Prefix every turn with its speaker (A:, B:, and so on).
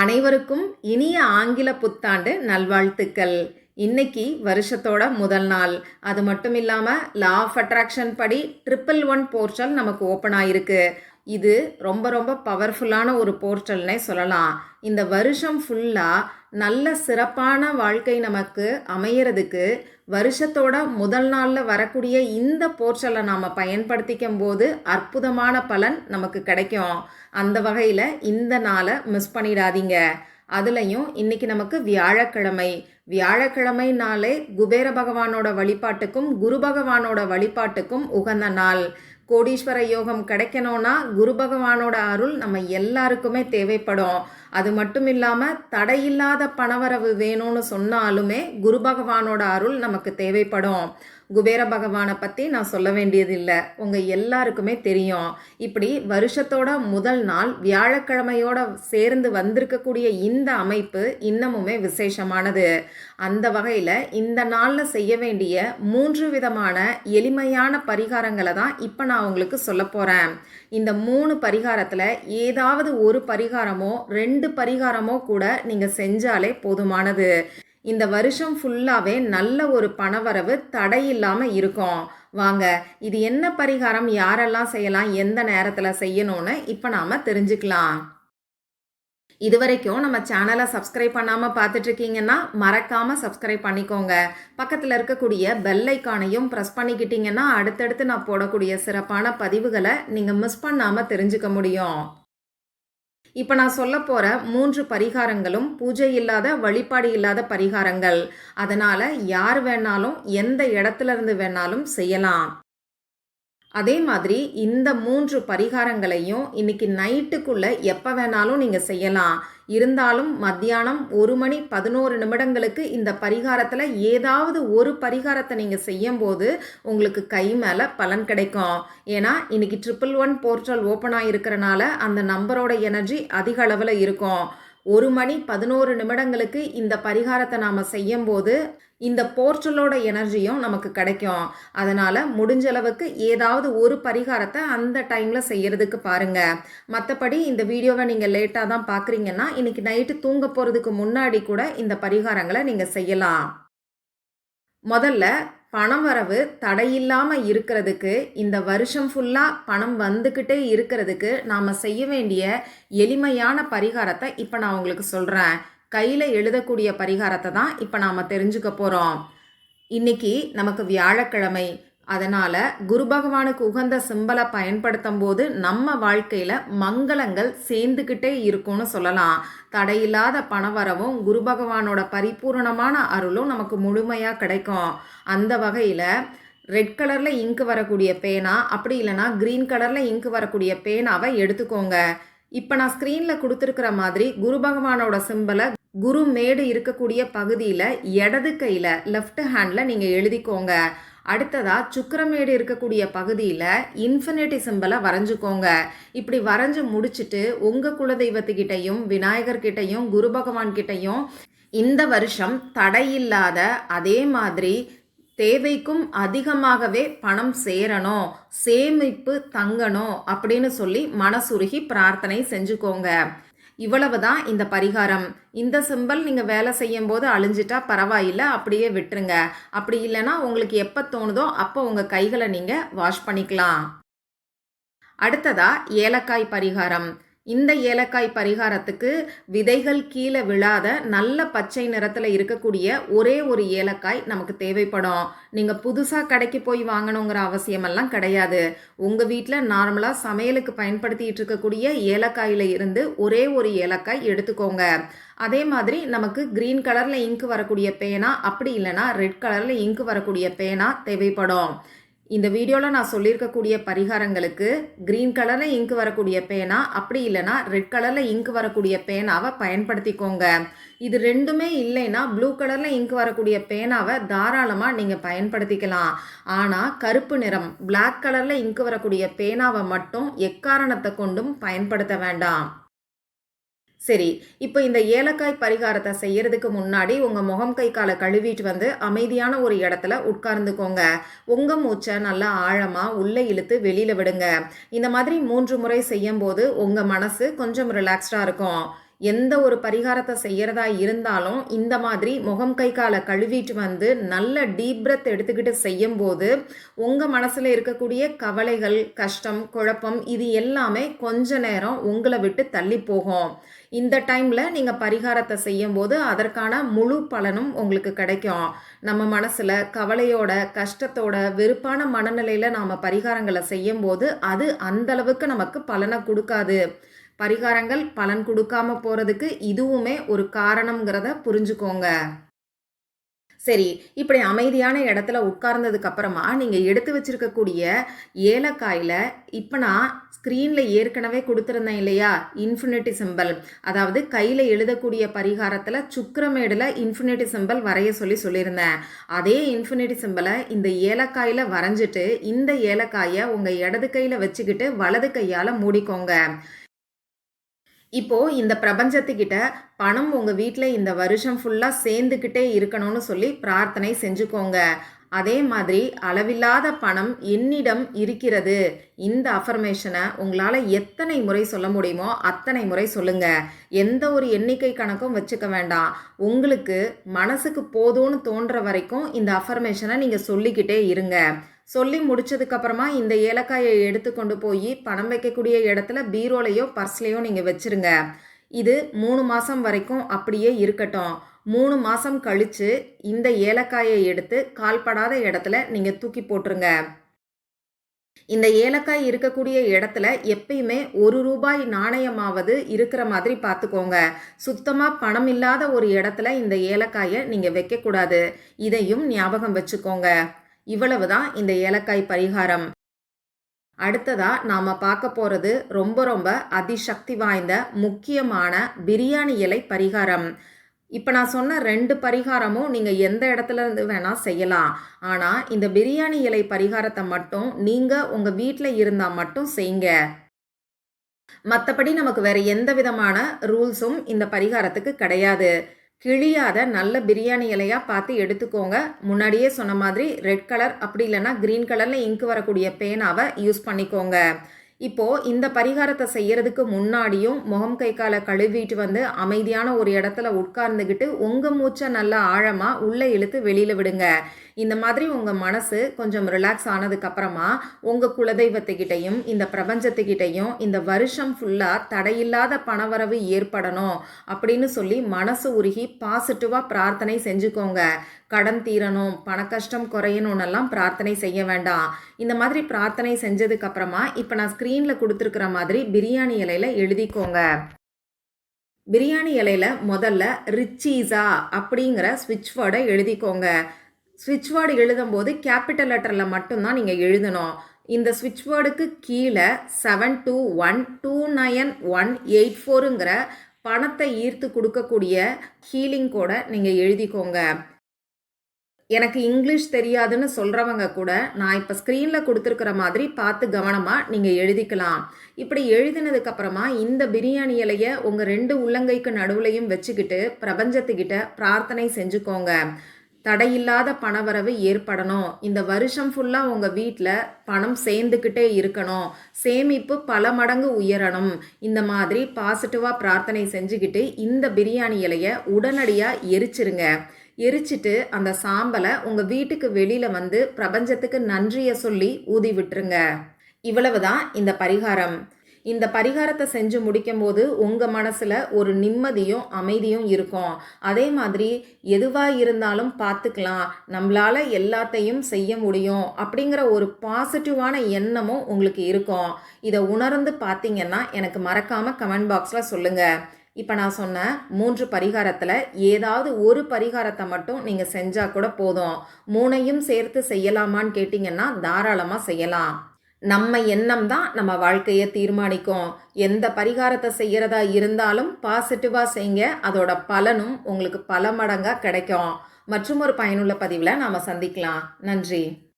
A: அனைவருக்கும் இனிய ஆங்கில புத்தாண்டு நல்வாழ்த்துக்கள். இன்னைக்கு வருஷத்தோட முதல் நாள். அது மட்டும் இல்லாமல் லா ஆஃப் அட்ராக்ஷன் படி ட்ரிபிள் ஒன் போர்ட்டல் நமக்கு ஓப்பன் ஆயிருக்கு. இது ரொம்ப ரொம்ப பவர்ஃபுல்லான ஒரு போர்ட்டல்னே சொல்லலாம். இந்த வருஷம் ஃபுல்லாக நல்ல சிறப்பான வாழ்க்கை நமக்கு அமையறதுக்கு வருஷத்தோட முதல் நாளில் வரக்கூடிய இந்த போர்ட்டலை நாம் பயன்படுத்திக்கும் போது அற்புதமான பலன் நமக்கு கிடைக்கும். அந்த வகையில் இந்த நாளை மிஸ் பண்ணிடாதீங்க. அதுலேயும் இன்றைக்கி நமக்கு வியாழக்கிழமை. வியாழக்கிழமைனாலே குபேர பகவானோட வழிபாட்டுக்கும் குரு பகவானோட வழிபாட்டுக்கும் உகந்த நாள். கோடீஸ்வர யோகம் கிடைக்கணும்னா குரு பகவானோட அருள் நம்ம எல்லாருக்குமே தேவைப்படும். அது மட்டும் இல்லாமல் தடையில்லாத பணவரவு வேணும்னு சொன்னாலுமே குரு பகவானோட அருள் நமக்கு தேவைப்படும். குபேர பகவானை பற்றி நான் சொல்ல வேண்டியதில்லை. உங்கள் எல்லாருக்குமே தெரியும். இப்படி வருஷத்தோட முதல் நாள் வியாழக்கிழமையோட சேர்ந்து வந்திருக்கக்கூடிய இந்த அமைப்பு இன்னமுமே விசேஷமானது. அந்த வகையில் இந்த நாளில் செய்ய வேண்டிய மூன்று விதமான எளிமையான பரிகாரங்களை தான் இப்போ நான் உங்களுக்கு சொல்ல போகிறேன் இந்த மூணு பரிகாரத்தில் ஏதாவது ஒரு பரிகாரமோ ரெண்டு பரிகாரமோ கூட நீங்கள் செஞ்சாலே போதுமானது. இந்த வருஷம் ஃபுல்லாகவே நல்ல ஒரு பணவரவு தடையில்லாமல் இருக்கும். வாங்க இது என்ன பரிகாரம்? யாரெல்லாம் செய்யலாம்? எந்த நேரத்தில் செய்யணும்னு இப்போ நாம் தெரிஞ்சுக்கலாம். இது வரைக்கும் நம்ம சேனலை சப்ஸ்கிரைப் பண்ணாமல் பார்த்துட்ருக்கீங்கன்னா மறக்காமல் சப்ஸ்கிரைப் பண்ணிக்கோங்க. பக்கத்தில் இருக்கக்கூடிய பெல் ஐக்கானையும் ப்ரெஸ் பண்ணிக்கிட்டீங்கன்னா அடுத்தடுத்து நான் போடக்கூடிய சிறப்பான பதிவுகளை நீங்கள் மிஸ் பண்ணாமல் தெரிஞ்சுக்க முடியும். இப்போ நான் சொல்ல போகிற மூன்று பரிகாரங்களும் பூஜை இல்லாத வழிபாடு இல்லாத பரிகாரங்கள். அதனால் யார் வேணாலும் எந்த இடத்துல இருந்து வேணாலும் செய்யலாம். அதே மாதிரி இந்த மூன்று பரிகாரங்களையும் இன்னைக்கு நைட்டுக்குள்ள எப்போ வேணாலும் நீங்கள் செய்யலாம். இருந்தாலும் மத்தியானம் ஒரு மணி பதினோரு நிமிடங்களுக்கு இந்த பரிகாரத்தில் ஏதாவது ஒரு பரிகாரத்தை நீங்கள் செய்யும்போது உங்களுக்கு கை மேலே பலன் கிடைக்கும். ஏன்னா இன்னைக்கு ட்ரிபிள் ஒன் போர்ட்டல் ஓப்பன் ஆகிருக்கிறனால அந்த நம்பரோட எனர்ஜி அதிக அளவில் இருக்கும். ஒரு மணி பதினோரு நிமிடங்களுக்கு இந்த பரிகாரத்தை நாம் செய்யும்போது இந்த போர்ட்டலோட எனர்ஜியும் நமக்கு கிடைக்கும். அதனால் முடிஞ்ச அளவுக்கு ஏதாவது ஒரு பரிகாரத்தை அந்த டைமில் செய்கிறதுக்கு பாருங்க. மற்றபடி இந்த வீடியோவை நீங்கள் லேட்டாக தான் பார்க்குறீங்கன்னா இன்றைக்கி நைட்டு தூங்க போகிறதுக்கு முன்னாடி கூட இந்த பரிகாரங்களை நீங்கள் செய்யலாம். முதல்ல பணம் வரவு தடையில்லாமல் இருக்கிறதுக்கு இந்த வருஷம் ஃபுல்லாக பணம் வந்துக்கிட்டே இருக்கிறதுக்கு நாம் செய்ய வேண்டிய எளிமையான பரிகாரத்தை இப்போ நான் உங்களுக்கு சொல்கிறேன் கையில் எழுதக்கூடிய பரிகாரத்தை தான் இப்போ நாம் தெரிஞ்சுக்க போகிறோம் இன்னைக்கு நமக்கு வியாழக்கிழமை. அதனால் குரு பகவானுக்கு உகந்த சிம்பலை பயன்படுத்தும் போது நம்ம வாழ்க்கையில் மங்களங்கள் சேர்ந்துக்கிட்டே இருக்கும்னு சொல்லலாம். தடையில்லாத பணவரவும் குரு பகவானோட பரிபூர்ணமான அருளும் நமக்கு முழுமையாக கிடைக்கும். அந்த வகையில் ரெட் கலரில் இங்கு வரக்கூடிய பேனா அப்படி இல்லைனா க்ரீன் கலரில் இங்கு வரக்கூடிய பேனாவை எடுத்துக்கோங்க. இப்போ நான் ஸ்க்ரீனில் கொடுத்துருக்கிற மாதிரி குரு பகவானோட சிம்பலை குரு மேடு இருக்கக்கூடிய பகுதியில் இடது கையில் லெஃப்ட் ஹேண்டில் நீங்கள் எழுதிக்கோங்க. அடுத்ததாக சுக்கரமேடு இருக்கக்கூடிய பகுதியில் இன்ஃபினிட்டி சிம்பிளை வரைஞ்சிக்கோங்க. இப்படி வரைஞ்சி முடிச்சுட்டு உங்கள் குலதெய்வத்துக்கிட்டையும் விநாயகர்கிட்டையும் குரு பகவான்கிட்டையும் இந்த வருஷம் தடையில்லாத அதே மாதிரி தேவைக்கும் அதிகமாகவே பணம் சேரணும் சேமிப்பு தங்கணும் அப்படின்னு சொல்லி மனசுருகி பிரார்த்தனை செஞ்சுக்கோங்க. இவ்வளவு தான் இந்த பரிகாரம். இந்த சிம்பிள் நீங்கள் வேலை செய்யும் போது அழிஞ்சிட்டா பரவாயில்லை அப்படியே விட்டுருங்க. அப்படி இல்லைன்னா உங்களுக்கு எப்போ தோணுதோ அப்போ உங்கள் கைகளை நீங்கள் வாஷ் பண்ணிக்கலாம். அடுத்ததா ஏலக்காய் பரிகாரம். இந்த ஏலக்காய் பரிகாரத்துக்கு விதைகள் கீழே விழாத நல்ல பச்சை நிறத்தில் இருக்கக்கூடிய ஒரே ஒரு ஏலக்காய் நமக்கு தேவைப்படும். நீங்கள் புதுசாக கடைக்கு போய் வாங்கணுங்கிற அவசியமெல்லாம் கிடையாது. உங்கள் வீட்டில் நார்மலாக சமையலுக்கு பயன்படுத்திகிட்டு இருக்கக்கூடிய ஏலக்காயில் இருந்து ஒரே ஒரு ஏலக்காய் எடுத்துக்கோங்க. அதே மாதிரி நமக்கு க்ரீன் கலரில் இங்கு வரக்கூடிய பேனா அப்படி இல்லைனா ரெட் கலரில் இங்கு வரக்கூடிய பேனா தேவைப்படும். இந்த வீடியோவில் நான் சொல்லியிருக்கக்கூடிய பரிகாரங்களுக்கு க்ரீன் கலரில் இங்கு வரக்கூடிய பேனா அப்படி இல்லைனா ரெட் கலரில் இங்கு வரக்கூடிய பேனாவை பயன்படுத்திக்கோங்க. இது ரெண்டுமே இல்லைன்னா ப்ளூ கலரில் இங்கு வரக்கூடிய பேனாவை தாராளமாக நீங்கள் பயன்படுத்திக்கலாம். ஆனால் கருப்பு நிறம் பிளாக் கலரில் இங்கு வரக்கூடிய பேனாவை மட்டும் எக்காரணத்தை கொண்டும் பயன்படுத்த வேண்டாம். சரி இப்போ இந்த ஏலக்காய் பரிகாரத்தை செய்யறதுக்கு முன்னாடி உங்கள் முகம் கை காலை கழுவிட்டு வந்து அமைதியான ஒரு இடத்துல உட்கார்ந்துக்கோங்க. உங்கள் மூச்சை நல்லா ஆழமாக உள்ளே இழுத்து வெளியில் விடுங்க. இந்த மாதிரி மூன்று முறை செய்யும்போது உங்கள் மனசு கொஞ்சம் ரிலாக்ஸ்டாக இருக்கும். எந்த ஒரு பரிகாரத்தை செய்கிறதா இருந்தாலும் இந்த மாதிரி முகம் கை காலை கழுவிட்டு வந்து நல்ல டீப் பிரத் எடுத்துக்கிட்டு செய்யும்போது உங்கள் மனசில் இருக்கக்கூடிய கவலைகள் கஷ்டம் குழப்பம் இது எல்லாமே கொஞ்ச நேரம் உங்களை விட்டு தள்ளி போகும். இந்த டைமில் நீங்கள் பரிகாரத்தை செய்யும்போது அதற்கான முழு பலனும் உங்களுக்கு கிடைக்கும். நம்ம மனசில் கவலையோட கஷ்டத்தோட வெறுப்பான மனநிலையில் நாம் பரிகாரங்களை செய்யும் போது அது அந்தளவுக்கு நமக்கு பலனை கொடுக்காது. பரிகாரங்கள் பலன் கொடுக்காம போகிறதுக்கு இதுவுமே ஒரு காரணங்கிறத புரிஞ்சுக்கோங்க. சரி இப்படி அமைதியான இடத்துல உட்கார்ந்ததுக்கு அப்புறமா நீங்கள் எடுத்து வச்சிருக்கக்கூடிய ஏலக்காயில் இப்போ நான் ஸ்க்ரீனில் ஏற்கனவே கொடுத்துருந்தேன் இல்லையா? இன்ஃபினிட்டி சிம்பிள் அதாவது கையில் எழுதக்கூடிய பரிகாரத்தில் சுக்கரமேடில் இன்ஃபினிட்டி சிம்பல் வரைய சொல்லி சொல்லியிருந்தேன். அதே இன்ஃபினிட்டி சிம்பலை இந்த ஏலக்காயில் வரைஞ்சிட்டு இந்த ஏலக்காயை உங்கள் இடது கையில் வச்சுக்கிட்டு வலது கையால் மூடிக்கோங்க. இப்போ இந்த பிரபஞ்சத்துக்கிட்ட பணம் உங்கள் வீட்டில் இந்த வருஷம் ஃபுல்லாக சேர்ந்துக்கிட்டே இருக்கணும்னு சொல்லி பிரார்த்தனை செஞ்சுக்கோங்க. அதே மாதிரி அளவில்லாத பணம் என்னிடம் இருக்கிறது. இந்த அஃபர்மேஷனை உங்களால் எத்தனை முறை சொல்ல முடியுமோ அத்தனை முறை சொல்லுங்க. எந்த ஒரு எண்ணிக்கை கணக்கும் வச்சுக்க வேண்டாம். உங்களுக்கு மனசுக்கு போதும்னு தோன்ற வரைக்கும் இந்த அஃபர்மேஷனை நீங்கள் சொல்லிக்கிட்டே இருங்க. சொல்லி முடிச்சதுக்கப்புறமா இந்த ஏலக்காயை எடுத்து கொண்டு போய் பணம் வைக்கக்கூடிய இடத்துல பீரோலையோ பர்ஸ்லேயோ நீங்கள் வச்சுருங்க. இது மூணு மாதம் வரைக்கும் அப்படியே இருக்கட்டும். மூணு மாதம் கழித்து இந்த ஏலக்காயை எடுத்து கால்படாத இடத்துல நீங்கள் தூக்கி போட்டுருங்க. இந்த ஏலக்காய் இருக்கக்கூடிய இடத்துல எப்பயுமே ஒரு ரூபாய் நாணயமாவது இருக்கிற மாதிரி பார்த்துக்கோங்க. சுத்தமாக பணம் இல்லாத ஒரு இடத்துல இந்த ஏலக்காயை நீங்கள் வைக்கக்கூடாது. இதையும் ஞாபகம் வச்சுக்கோங்க. இவ்வளவு தான் இந்த ஏலக்காய் பரிகாரம். அடுத்ததா நாம் பார்க்க போகிறது ரொம்ப ரொம்ப அதிசக்தி வாய்ந்த முக்கியமான பிரியாணி இலை பரிகாரம். இப்போ நான் சொன்ன ரெண்டு பரிகாரமும் நீங்கள் எந்த இடத்துல இருந்து வேணால் செய்யலாம். ஆனால் இந்த பிரியாணி இலை பரிகாரத்தை மட்டும் நீங்கள் உங்கள் வீட்டில் இருந்தால் மட்டும் செய்யுங்க. மற்றபடி நமக்கு வேறு எந்த விதமான ரூல்ஸும் இந்த பரிகாரத்துக்கு கிடையாது. கிழியாத நல்ல பிரியாணி இலையாக பார்த்து எடுத்துக்கோங்க. முன்னாடியே சொன்ன மாதிரி ரெட் கலர் அப்படி இல்லைன்னா க்ரீன் கலரில் இங்கு வரக்கூடிய பேனாவை யூஸ் பண்ணிக்கோங்க. இப்போது இந்த பரிகாரத்தை செய்யறதுக்கு முன்னாடியும் முகம் கை காலை கழுவிட்டு வந்து அமைதியான ஒரு இடத்துல உட்கார்ந்துக்கிட்டு உங்கள் மூச்சை நல்லா ஆழமாக உள்ளே இழுத்து வெளியில் விடுங்க. இந்த மாதிரி உங்கள் மனசு கொஞ்சம் ரிலாக்ஸ் ஆனதுக்கப்புறமா உங்கள் குலதெய்வத்துக்கிட்டையும் இந்த பிரபஞ்சத்துக்கிட்டையும் இந்த வருஷம் ஃபுல்லாக தடையில்லாத பணவரவு ஏற்படணும் அப்படின்னு சொல்லி மனசு உருகி பாசிட்டிவாக பிரார்த்தனை செஞ்சுக்கோங்க. கடன் தீரணும் பண கஷ்டம் குறையணும்னெல்லாம் பிரார்த்தனை செய்ய வேண்டாம். இந்த மாதிரி பிரார்த்தனை செஞ்சதுக்கப்புறமா இப்போ நான் ஸ்க்ரீனில் கொடுத்துருக்குற மாதிரி பிரியாணி இலையில் எழுதிக்கோங்க. பிரியாணி இலையில் முதல்ல ரிச்சீஸா அப்படிங்கிற ஸ்விட்ச் வேர்டை எழுதிக்கோங்க. ஸ்விட்ச் வேர்டு எழுதும்போது கேபிட்டல் லெட்டரில் மட்டும்தான் நீங்கள் எழுதணும். இந்த ஸ்விட்ச் வேர்டுக்கு கீழே seven two one two nine one eight ஃபோருங்கிற பணத்தை ஈர்த்து கொடுக்கக்கூடிய ஹீலிங் கோடை நீங்கள் எழுதிக்கோங்க. எனக்கு இங்கிலீஷ் தெரியாதுன்னு சொல்கிறவங்க கூட நான் இப்போ ஸ்க்ரீனில் கொடுத்துருக்குற மாதிரி பார்த்து கவனமாக நீங்கள் எழுதிக்கலாம். இப்படி எழுதினதுக்கப்புறமா இந்த பிரியாணி இலையை உங்கள் ரெண்டு உள்ளங்கைக்கு நடுவுலையும் வச்சுக்கிட்டு பிரபஞ்சத்துக்கிட்ட பிரார்த்தனை செஞ்சுக்கோங்க. தடையில்லாத பணவரவு ஏற்படணும். இந்த வருஷம் ஃபுல்லாக உங்கள் வீட்டில் பணம் சேர்ந்துக்கிட்டே இருக்கணும். சேமிப்பு பல மடங்கு உயரணும். இந்த மாதிரி பாசிட்டிவாக பிரார்த்தனை செஞ்சுக்கிட்டு இந்த பிரியாணி இலையை உடனடியாக எரிச்சிருங்க. எரிச்சிட்டு அந்த சாம்பலை உங்கள் வீட்டுக்கு வெளியில் வந்து பிரபஞ்சத்துக்கு நன்றியை சொல்லி ஊதி விட்டுருங்க. இவ்வளவுதான் இந்த பரிகாரம். இந்த பரிகாரத்தை செஞ்சு முடிக்கும்போது உங்கள் மனசில் ஒரு நிம்மதியும் அமைதியும் இருக்கும். அதே மாதிரி எதுவாக இருந்தாலும் பார்த்துக்கலாம் நம்மளால் எல்லாத்தையும் செய்ய முடியும் அப்படிங்கிற ஒரு பாசிட்டிவான எண்ணமும் உங்களுக்கு இருக்கும். இதை உணர்ந்து பார்த்தீங்கன்னா எனக்கு மறக்காமல் கமெண்ட் பாக்ஸில் சொல்லுங்கள் இப்போ நான் சொன்ன மூன்று பரிகாரத்தில் ஏதாவது ஒரு பரிகாரத்தை மட்டும் நீங்கள் செஞ்சால் கூட போதும். மூணையும் சேர்த்து செய்யலாமான்னு கேட்டிங்கன்னா தாராளமாக செய்யலாம். நம்ம எண்ணம் தான் நம்ம வாழ்க்கையை தீர்மானிக்கும். எந்த பரிகாரத்தை செய்கிறதா இருந்தாலும் பாசிட்டிவாக செய்யுங்க அதோட பலனும் உங்களுக்கு பல மடங்காக கிடைக்கும். மற்றும் ஒரு பயனுள்ள பதிவில் நாம் சந்திக்கலாம். நன்றி.